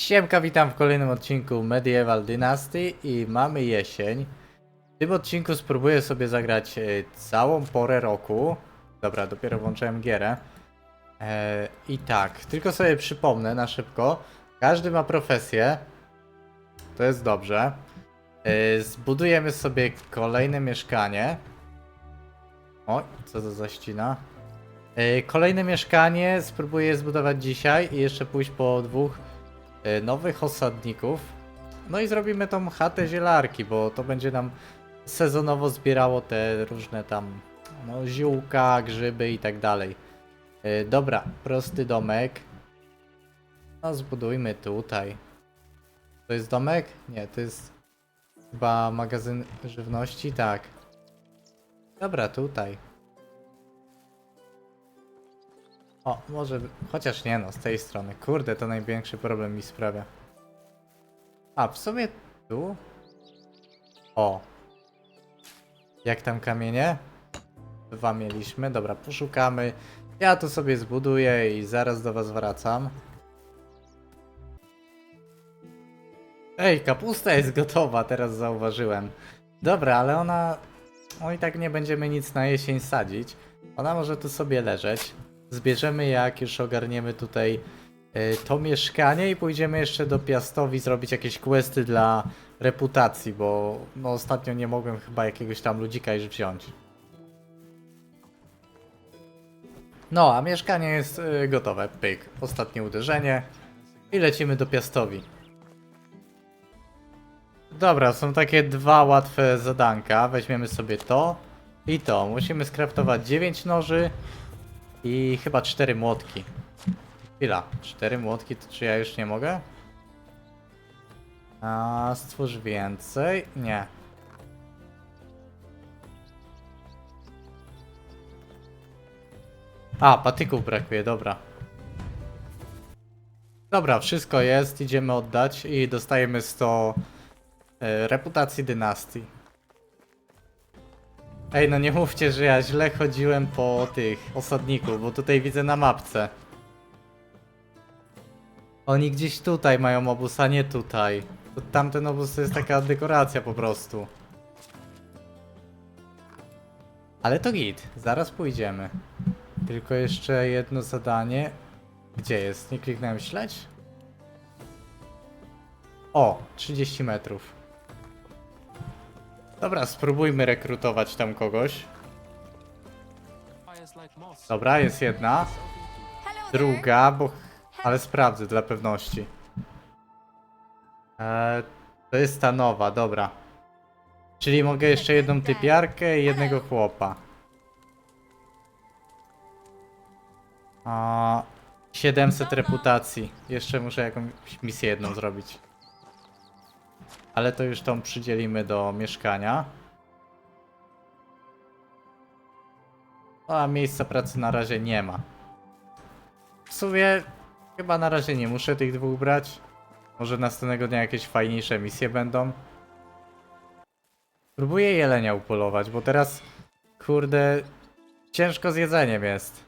Siemka, witam w kolejnym odcinku Medieval Dynasty i mamy jesień. W tym odcinku spróbuję sobie zagrać e, całą porę roku. Dobra, dopiero włączyłem gierę. E, I tak, tylko sobie przypomnę na szybko. Każdy ma profesję. To jest dobrze. E, Zbudujemy sobie kolejne mieszkanie. O, co to za ścina? E, Kolejne mieszkanie spróbuję zbudować dzisiaj i jeszcze pójść po dwóch nowych osadników. No i zrobimy tą chatę zielarki, bo to będzie nam sezonowo zbierało te różne tam no, ziółka, grzyby i tak dalej. E, Dobra, prosty domek. No zbudujmy tutaj. To jest domek? Nie, to jest chyba magazyn żywności, tak. Dobra, tutaj. O, może. Chociaż nie no, z tej strony. Kurde, to największy problem mi sprawia. A, w sumie tu? O. Jak tam kamienie? Dwa mieliśmy. Dobra, poszukamy. Ja tu sobie zbuduję i zaraz do was wracam. Ej, kapusta jest gotowa, teraz zauważyłem. Dobra, ale ona... No i tak nie będziemy nic na jesień sadzić. Ona może tu sobie leżeć. Zbierzemy jak już ogarniemy tutaj y, to mieszkanie i pójdziemy jeszcze do Piastowi zrobić jakieś questy dla reputacji, bo no, ostatnio nie mogłem chyba jakiegoś tam ludzika już wziąć. No, a mieszkanie jest y, gotowe. Pyk. Ostatnie uderzenie. I lecimy do Piastowi. Dobra, są takie dwa łatwe zadanka. Weźmiemy sobie to i to. Musimy skraftować 9 noży i chyba 4 młotki. Chwila, 4 młotki, to czy ja już nie mogę? A stwórz więcej? Nie. A, patyków brakuje, dobra. Dobra, wszystko jest, idziemy oddać i dostajemy 100 e, reputacji dynastii. Ej, no nie mówcie, że ja źle chodziłem po tych osadników, bo tutaj widzę na mapce. Oni gdzieś tutaj mają obóz, a nie tutaj. To tamten obóz to jest taka dekoracja po prostu. Ale to git, zaraz pójdziemy. Tylko jeszcze jedno zadanie. Gdzie jest? Nie kliknąłem śledź? O, 30 metrów. Dobra, spróbujmy rekrutować tam kogoś. Dobra, jest jedna. Druga, bo... Ale sprawdzę dla pewności. Eee, to jest ta nowa, dobra. Czyli mogę jeszcze jedną typiarkę i jednego chłopa. A, 700 reputacji. Jeszcze muszę jakąś misję jedną zrobić. Ale to już tą przydzielimy do mieszkania. A miejsca pracy na razie nie ma. W sumie chyba na razie nie muszę tych dwóch brać. Może następnego dnia jakieś fajniejsze misje będą. Próbuję jelenia upolować, bo teraz kurde ciężko z jedzeniem jest.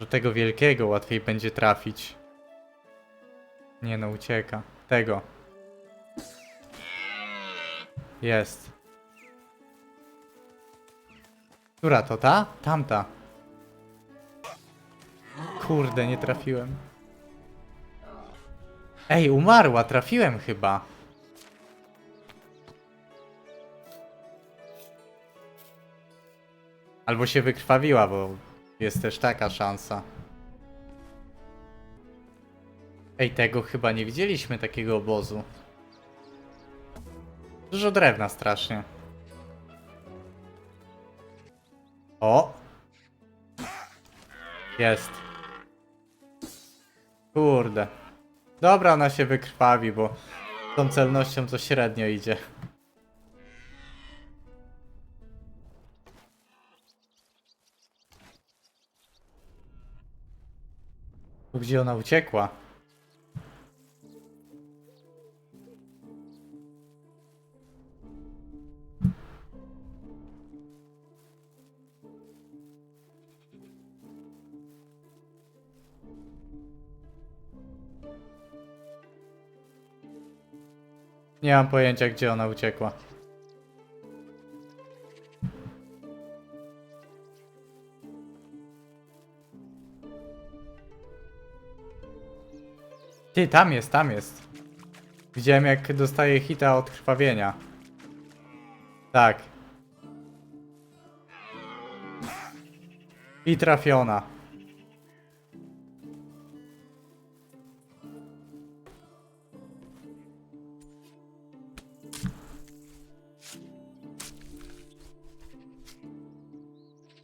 Do tego wielkiego łatwiej będzie trafić. Nie no, ucieka. Tego. Jest. Która to ta? Tamta. Kurde, nie trafiłem. Ej, umarła, trafiłem chyba. Albo się wykrwawiła, bo jest też taka szansa. Ej, tego chyba nie widzieliśmy, takiego obozu. Dużo drewna strasznie. O! Jest. Kurde. Dobra, ona się wykrwawi, bo tą celnością to średnio idzie. Gdzie ona uciekła? Nie mam pojęcia, gdzie ona uciekła. Ty, tam jest, tam jest. Widziałem, jak dostaje hita od krwawienia. Tak. I trafiona.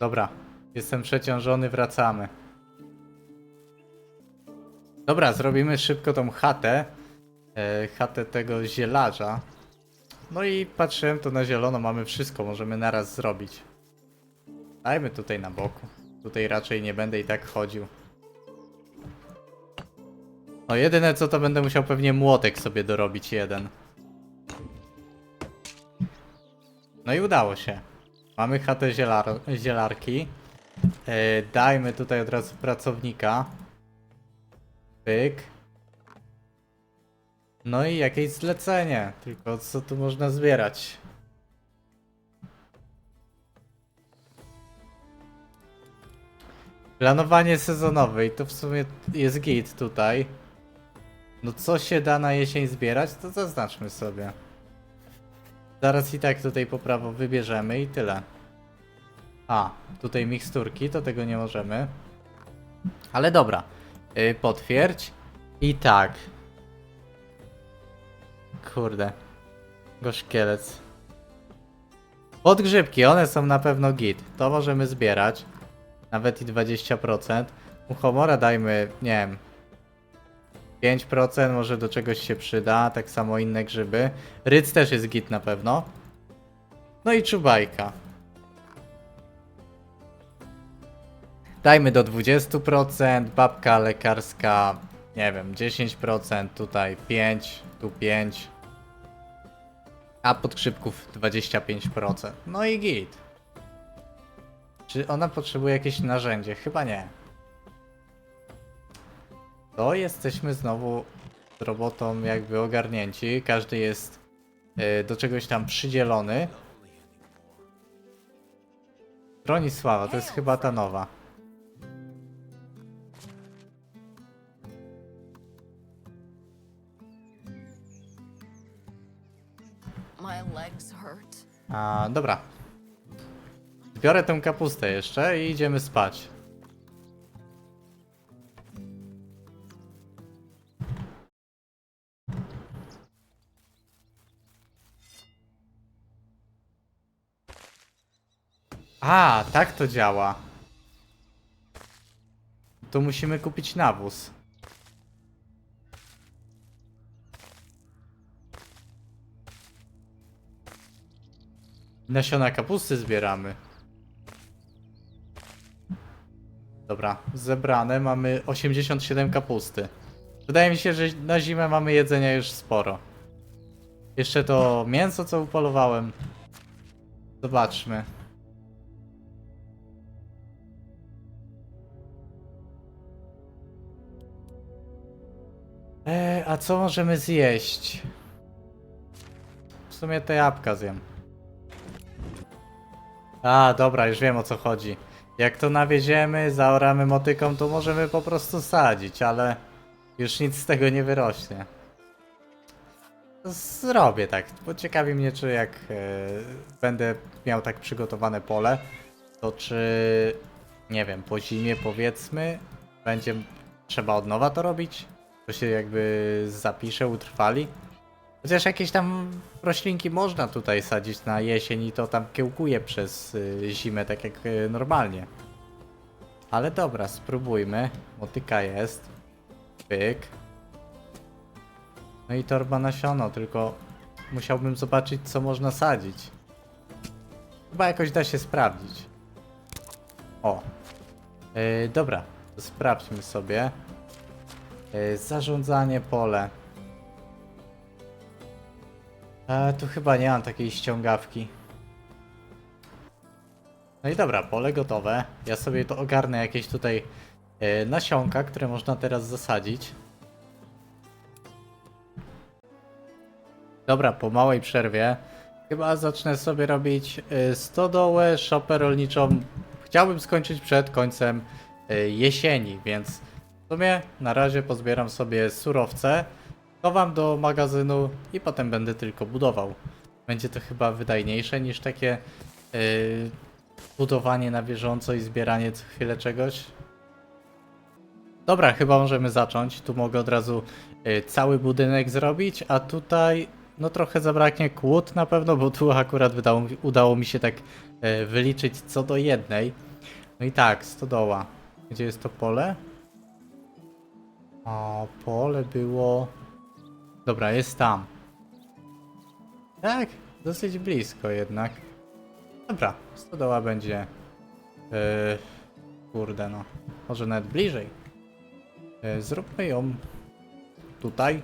Dobra, jestem przeciążony, wracamy. Dobra, zrobimy szybko tą chatę. E, chatę tego zielarza. No i patrzyłem tu na zielono, mamy wszystko, możemy naraz zrobić. Dajmy tutaj na boku. Tutaj raczej nie będę i tak chodził. No jedyne co to będę musiał pewnie młotek sobie dorobić jeden. No i udało się. Mamy chatę zielar zielarki. E, dajmy tutaj od razu pracownika. Pyk. No i jakieś zlecenie. Tylko co tu można zbierać? Planowanie sezonowe i to w sumie jest git tutaj. No co się da na jesień zbierać, to zaznaczmy sobie. Zaraz i tak tutaj po prawo wybierzemy i tyle. A, tutaj miksturki, to tego nie możemy. Ale dobra. Yy, potwierdź. I tak. Kurde. Gorzkielec. Podgrzybki, one są na pewno git. To możemy zbierać. Nawet i 20%. Muchomora dajmy, nie wiem. 5% może do czegoś się przyda, tak samo inne grzyby. Ryc też jest git na pewno. No i czubajka. Dajmy do 20%, babka lekarska, nie wiem, 10%, tutaj 5, tu 5. A podkrzypków 25%. No i git. Czy ona potrzebuje jakieś narzędzie? Chyba nie. To jesteśmy znowu z robotą jakby ogarnięci. Każdy jest y, do czegoś tam przydzielony. Bronisława, to jest chyba ta nowa. A, dobra. Zbiorę tę kapustę jeszcze i idziemy spać. A, tak to działa. Tu musimy kupić nawóz. Nasiona kapusty zbieramy. Dobra, zebrane mamy 87 kapusty. Wydaje mi się, że na zimę mamy jedzenia już sporo. Jeszcze to mięso, co upolowałem. Zobaczmy. Eee, a co możemy zjeść? W sumie te jabłka zjem. A, dobra, już wiem o co chodzi. Jak to nawieziemy, zaoramy motyką, to możemy po prostu sadzić, ale już nic z tego nie wyrośnie. Zrobię tak, bo ciekawi mnie, czy jak e, będę miał tak przygotowane pole, to czy, nie wiem, po zimie powiedzmy, będzie trzeba od nowa to robić? To się jakby zapisze, utrwali? Chociaż jakieś tam roślinki można tutaj sadzić na jesień i to tam kiełkuje przez y, zimę, tak jak y, normalnie. Ale dobra, spróbujmy. Motyka jest. Pyk. No i torba nasiono, tylko musiałbym zobaczyć, co można sadzić. Chyba jakoś da się sprawdzić. O. Yy, dobra, sprawdźmy sobie. Yy, zarządzanie pole. E, tu chyba nie mam takiej ściągawki. No i dobra, pole gotowe. Ja sobie to ogarnę jakieś tutaj e, nasionka, które można teraz zasadzić. Dobra, po małej przerwie chyba zacznę sobie robić y, stodołę, szopę rolniczą. Chciałbym skończyć przed końcem y, jesieni, więc w sumie na razie pozbieram sobie surowce, chowam do magazynu i potem będę tylko budował. Będzie to chyba wydajniejsze niż takie y, budowanie na bieżąco i zbieranie co chwilę czegoś. Dobra, chyba możemy zacząć. Tu mogę od razu y, cały budynek zrobić, a tutaj no trochę zabraknie kłód na pewno, bo tu akurat wydało, udało mi się tak y, wyliczyć co do jednej. No i tak, stodoła. Gdzie jest to pole? O, pole było... Dobra, jest tam. Tak, dosyć blisko jednak. Dobra, stodoła będzie... Yy, kurde no, może nawet bliżej. Yy, zróbmy ją tutaj.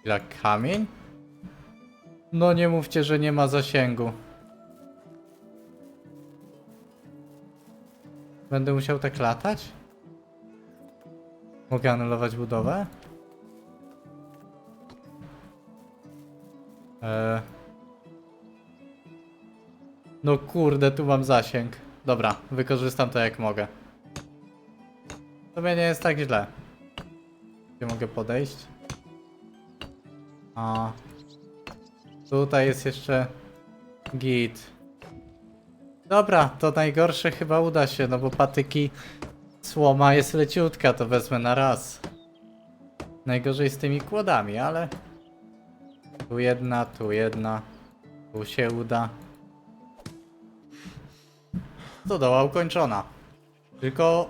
Chwila, kamień? No nie mówcie, że nie ma zasięgu. Będę musiał tak latać? Mogę anulować budowę? Eee. No kurde, tu mam zasięg. Dobra, wykorzystam to jak mogę. To mnie nie jest tak źle. Gdzie mogę podejść? A. Tutaj jest jeszcze git. Dobra, to najgorsze chyba uda się, no bo patyki słoma jest leciutka, to wezmę na raz. Najgorzej z tymi kłodami, ale tu jedna, tu jedna, tu się uda. Stodoła ukończona. Tylko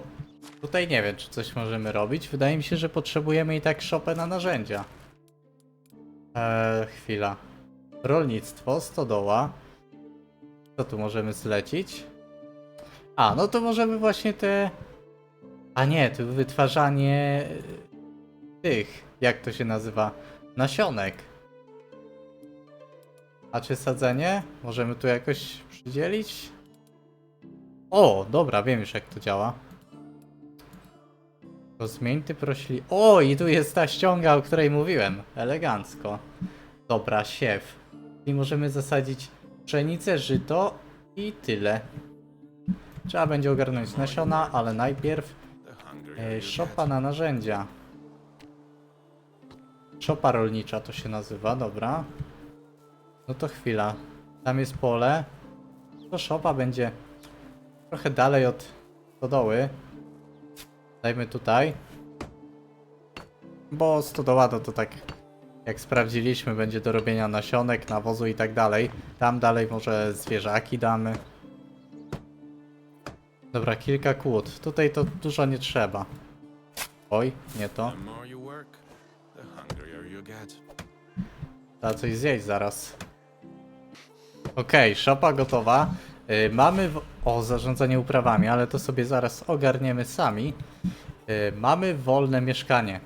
tutaj nie wiem, czy coś możemy robić. Wydaje mi się, że potrzebujemy i tak szopę na narzędzia. Eee, chwila. Rolnictwo, stodoła. Co tu możemy zlecić? A, no to możemy właśnie te... A nie, tu wytwarzanie e, tych, jak to się nazywa? Nasionek. A czy sadzenie? Możemy tu jakoś przydzielić? O, dobra, wiem już jak to działa. To zmień typ roślin. O, i tu jest ta ściąga, o której mówiłem. Elegancko. Dobra, siew. I możemy zasadzić pszenicę, żyto i tyle. Trzeba będzie ogarnąć nasiona, ale najpierw e, szopa na narzędzia. Szopa rolnicza to się nazywa, dobra. No to chwila. Tam jest pole. To szopa będzie trochę dalej od stodoły. Dajmy tutaj. Bo stodoła to, to tak jak sprawdziliśmy będzie do robienia nasionek, nawozu i tak dalej. Tam dalej może zwierzaki damy. Dobra, kilka kłód. Tutaj to dużo nie trzeba. Oj, nie to. Trzeba coś zjeść zaraz. Okej, szopa gotowa. Y, mamy. W... O, zarządzanie uprawami, ale to sobie zaraz ogarniemy sami. Y, mamy wolne mieszkanie.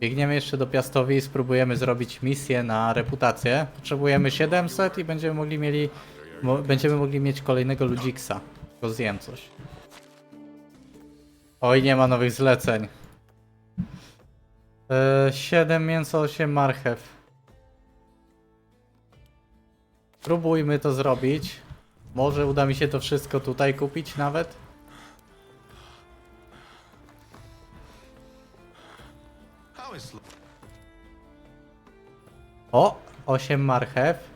Biegniemy jeszcze do Piastowi i spróbujemy zrobić misję na reputację. Potrzebujemy 700 i będziemy mogli mieli. Mo, będziemy mogli mieć kolejnego ludziksa. Tylko zjem coś. Oj, nie ma nowych zleceń. Y, 7 mięso, 8 marchew. Spróbujmy to zrobić. Może uda mi się to wszystko tutaj kupić nawet. O, 8 marchew.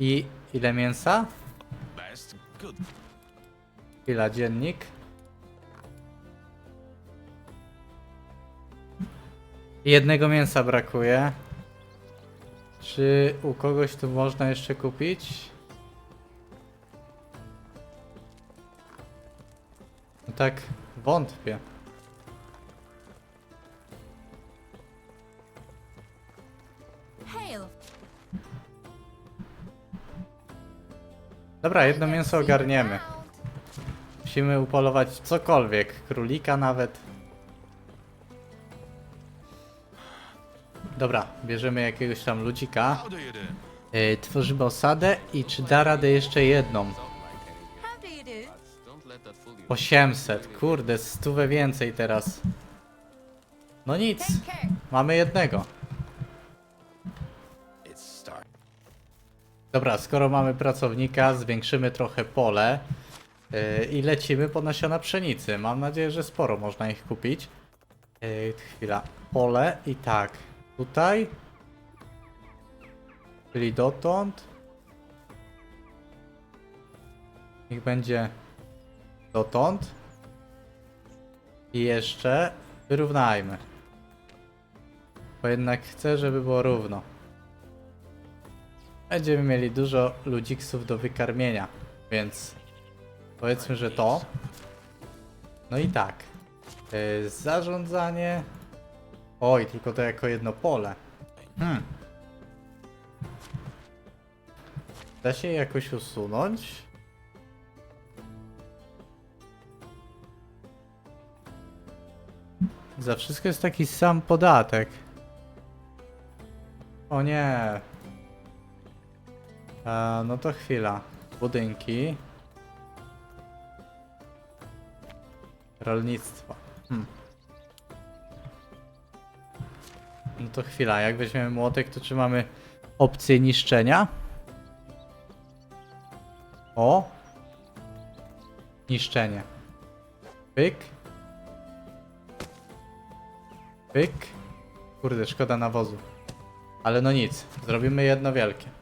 I ile mięsa? Chwila, dziennik. Jednego mięsa brakuje. Czy u kogoś tu można jeszcze kupić? No tak, wątpię. Dobra, jedno mięso ogarniemy. Musimy upolować cokolwiek, królika nawet. Dobra, bierzemy jakiegoś tam ludzika. Yy, tworzymy osadę i czy da radę jeszcze jedną? How do you do? 800, kurde, stówę więcej teraz. No nic, mamy jednego. Dobra, skoro mamy pracownika, zwiększymy trochę pole yy, i lecimy po nasiona pszenicy. Mam nadzieję, że sporo można ich kupić. Yy, chwila. Pole i tak. Tutaj. Czyli dotąd. Niech będzie dotąd. I jeszcze wyrównajmy. Bo jednak chcę, żeby było równo. Będziemy mieli dużo ludziksów do wykarmienia, więc powiedzmy, że to. No i tak. Yy, zarządzanie. Oj, tylko to jako jedno pole. Hmm. Da się jakoś usunąć? Za wszystko jest taki sam podatek. O nie, E, no to chwila. Budynki. Rolnictwo. Hmm. No to chwila, jak weźmiemy młotek, to czy mamy opcję niszczenia? O! Niszczenie. Pyk. Pyk. Kurde, szkoda nawozu. Ale no nic, zrobimy jedno wielkie.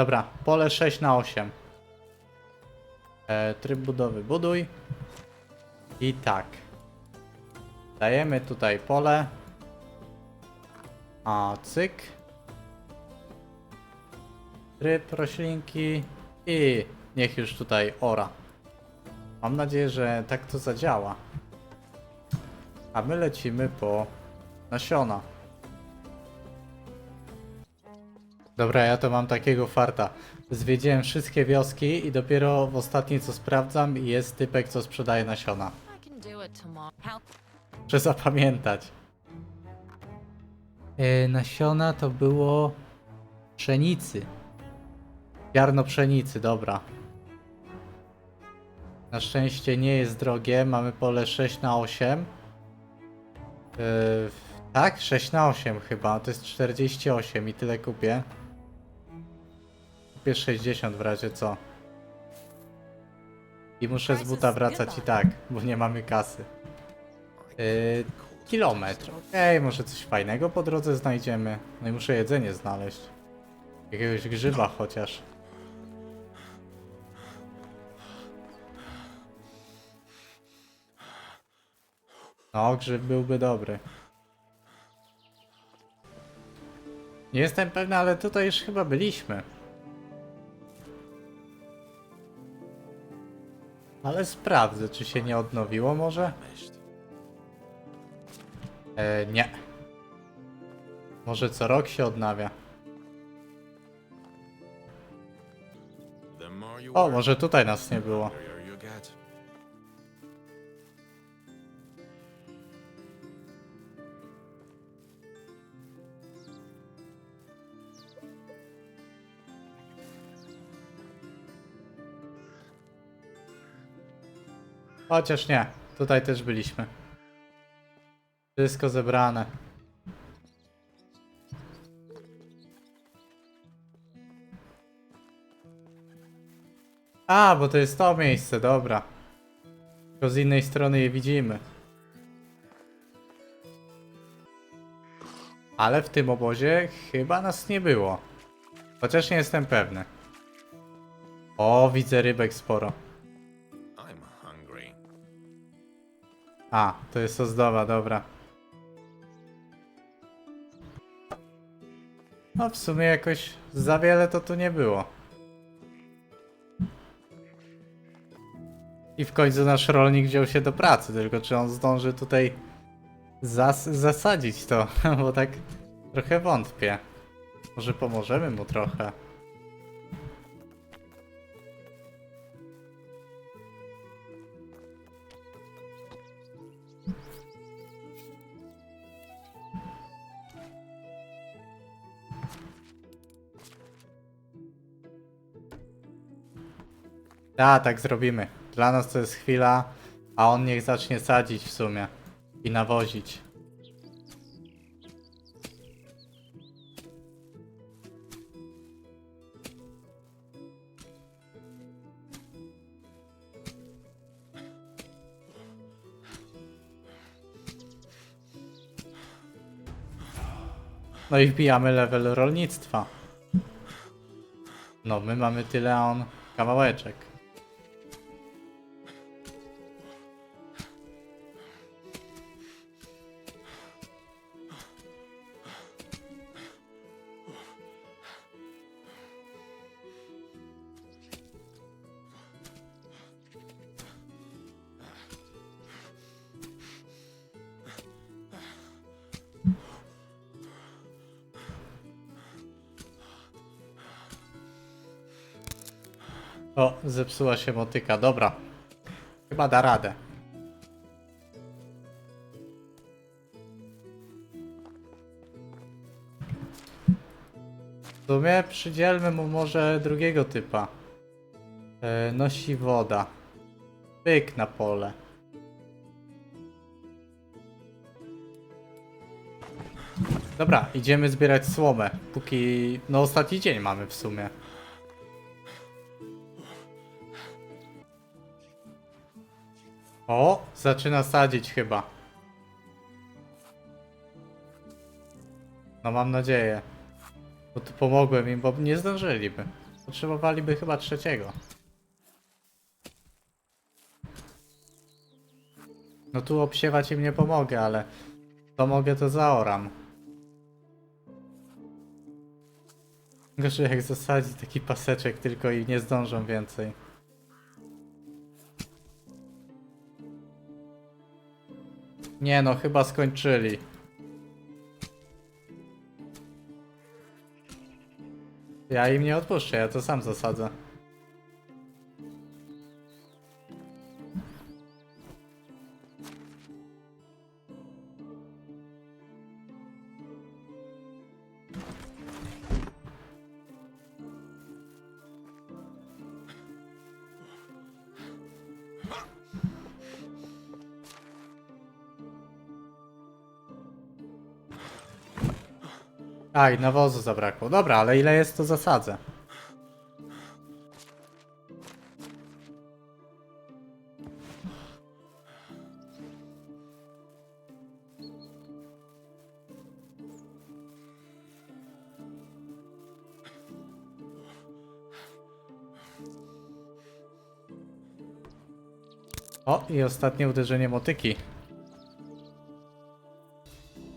Dobra, pole 6 na 8. E, tryb budowy buduj. I tak. Dajemy tutaj pole. A cyk. Tryb roślinki i niech już tutaj ora. Mam nadzieję, że tak to zadziała. A my lecimy po nasiona. Dobra, ja to mam takiego farta. Zwiedziłem wszystkie wioski i dopiero w ostatniej co sprawdzam jest typek co sprzedaje nasiona. Muszę zapamiętać. E, nasiona to było pszenicy. Ziarno pszenicy, dobra. Na szczęście nie jest drogie, mamy pole 6 na 8 Yy, tak, 6 na 8 chyba, to jest 48 i tyle kupię. Kupię 60 w razie co. I muszę z buta wracać i tak, bo nie mamy kasy. Yy, kilometr. Okej, może coś fajnego po drodze znajdziemy. No i muszę jedzenie znaleźć. Jakiegoś grzyba chociaż. No, grzyb byłby dobry. Nie jestem pewny, ale tutaj już chyba byliśmy. Ale sprawdzę, czy się nie odnowiło może? E, nie. Może co rok się odnawia. O, może tutaj nas nie było. Chociaż nie, tutaj też byliśmy. Wszystko zebrane. A, bo to jest to miejsce, dobra. Tylko z innej strony je widzimy. Ale w tym obozie chyba nas nie było. Chociaż nie jestem pewny. O, widzę rybek sporo. A, to jest ozdoba, dobra. No w sumie jakoś za wiele to tu nie było. I w końcu nasz rolnik wziął się do pracy, tylko czy on zdąży tutaj zas zasadzić to, bo tak trochę wątpię. Może pomożemy mu trochę. Ta, tak zrobimy. Dla nas to jest chwila, a on niech zacznie sadzić w sumie. I nawozić. No i wbijamy level rolnictwa. No, my mamy tyle, a on kawałeczek. O, zepsuła się motyka, dobra. Chyba da radę. W sumie przydzielmy mu może drugiego typa. E, nosi woda. Pyk na pole. Dobra, idziemy zbierać słomę. Póki. No, ostatni dzień mamy w sumie. O, zaczyna sadzić chyba. No mam nadzieję. Bo tu pomogłem im, bo nie zdążyliby. Potrzebowaliby chyba trzeciego. No tu obsiewać im nie pomogę, ale to mogę to zaoram. Gorzej jak zasadzi taki paseczek tylko i nie zdążą więcej. Nie no, chyba skończyli. Ja im nie odpuszczę, ja to sam zasadzę. Aj, nawozu zabrakło. Dobra, ale ile jest to zasadzę? O, i ostatnie uderzenie motyki.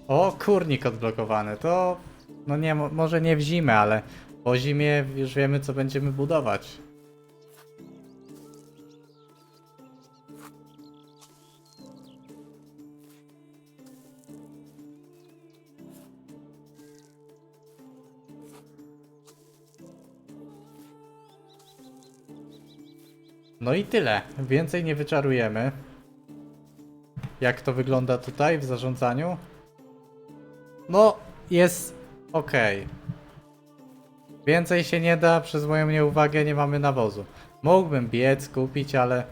O, kurnik odblokowany. To, no nie, mo- może nie w zimę, ale po zimie już wiemy, co będziemy budować. No i tyle. Więcej nie wyczarujemy. Jak to wygląda tutaj w zarządzaniu? No, jest ok. Więcej się nie da, przez moją nieuwagę nie mamy nawozu. Mógłbym biec, kupić, ale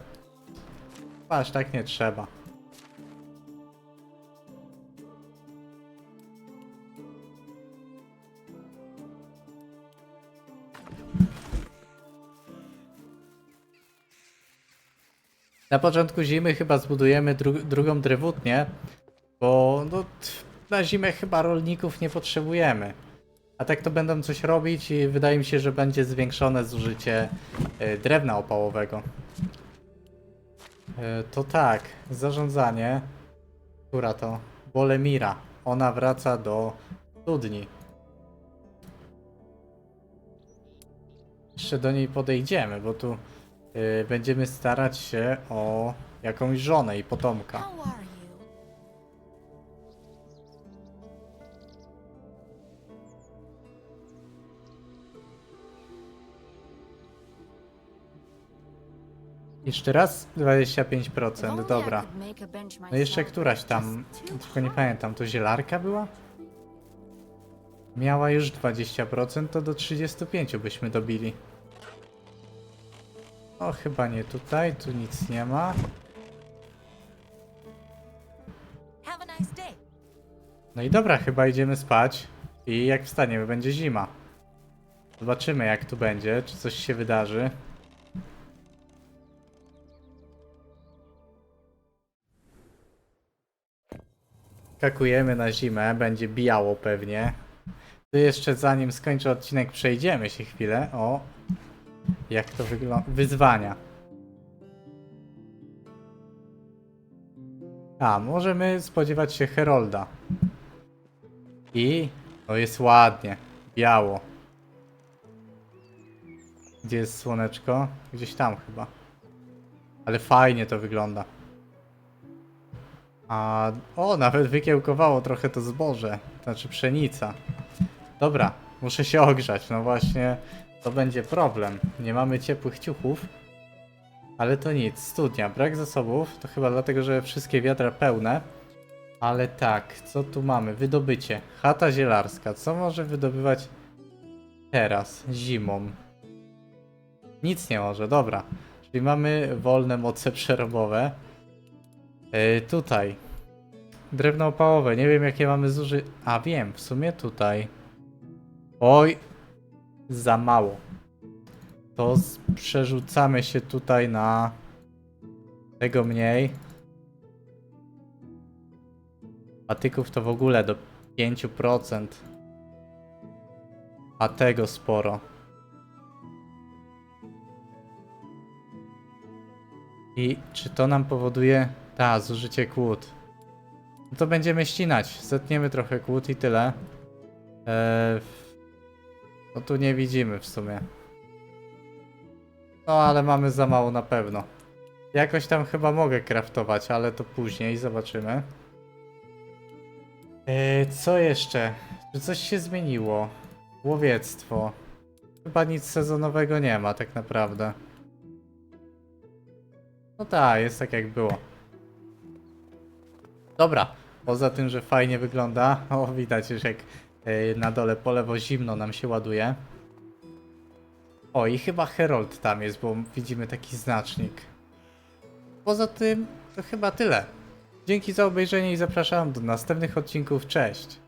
aż tak nie trzeba. Na początku zimy chyba zbudujemy dru drugą drewutnię, bo no, na zimę chyba rolników nie potrzebujemy. A tak to będą coś robić i wydaje mi się, że będzie zwiększone zużycie e, drewna opałowego. E, to tak, zarządzanie. Która to? Bolemira. Ona wraca do studni. Jeszcze do niej podejdziemy, bo tu y, będziemy starać się o jakąś żonę i potomka. Jeszcze raz If 25%, only I dobra. No jeszcze któraś tam, tylko nie pamiętam, to zielarka była? Miała już 20%, to do 35 byśmy dobili. O, chyba nie tutaj, tu nic nie ma. No i dobra, chyba idziemy spać. I jak wstaniemy, będzie zima. Zobaczymy, jak tu będzie, czy coś się wydarzy. Skakujemy na zimę, będzie bijało pewnie. Tu jeszcze zanim skończę odcinek, przejdziemy się chwilę. O, jak to wygląda. Wyzwania. A, możemy spodziewać się Herolda. I to jest ładnie, biało. Gdzie jest słoneczko? Gdzieś tam chyba. Ale fajnie to wygląda. A o, nawet wykiełkowało trochę to zboże, znaczy pszenica. Dobra, muszę się ogrzać. No właśnie, to będzie problem. Nie mamy ciepłych ciuchów. Ale to nic, studnia, brak zasobów, to chyba dlatego, że wszystkie wiadra pełne. Ale tak, co tu mamy? Wydobycie. Chata zielarska. Co może wydobywać teraz, zimą? Nic nie może, dobra. Czyli mamy wolne moce przerobowe. Yy, tutaj. Drewno opałowe. Nie wiem jakie mamy zuży... A wiem, w sumie tutaj. Oj. Za mało. To przerzucamy się tutaj na... Tego mniej. Patyków to w ogóle do 5%. A tego sporo. I czy to nam powoduje... Ta, zużycie kłód. No to będziemy ścinać. Zetniemy trochę kłód i tyle. Eee, no tu nie widzimy w sumie. No ale mamy za mało na pewno. Jakoś tam chyba mogę craftować, ale to później zobaczymy. Eee, co jeszcze? Czy coś się zmieniło? Łowiectwo. Chyba nic sezonowego nie ma tak naprawdę. No tak, jest tak jak było. Dobra, poza tym, że fajnie wygląda, o widać już jak e, na dole po lewo zimno nam się ładuje. O i chyba Herold tam jest, bo widzimy taki znacznik. Poza tym to chyba tyle. Dzięki za obejrzenie i zapraszam do następnych odcinków. Cześć!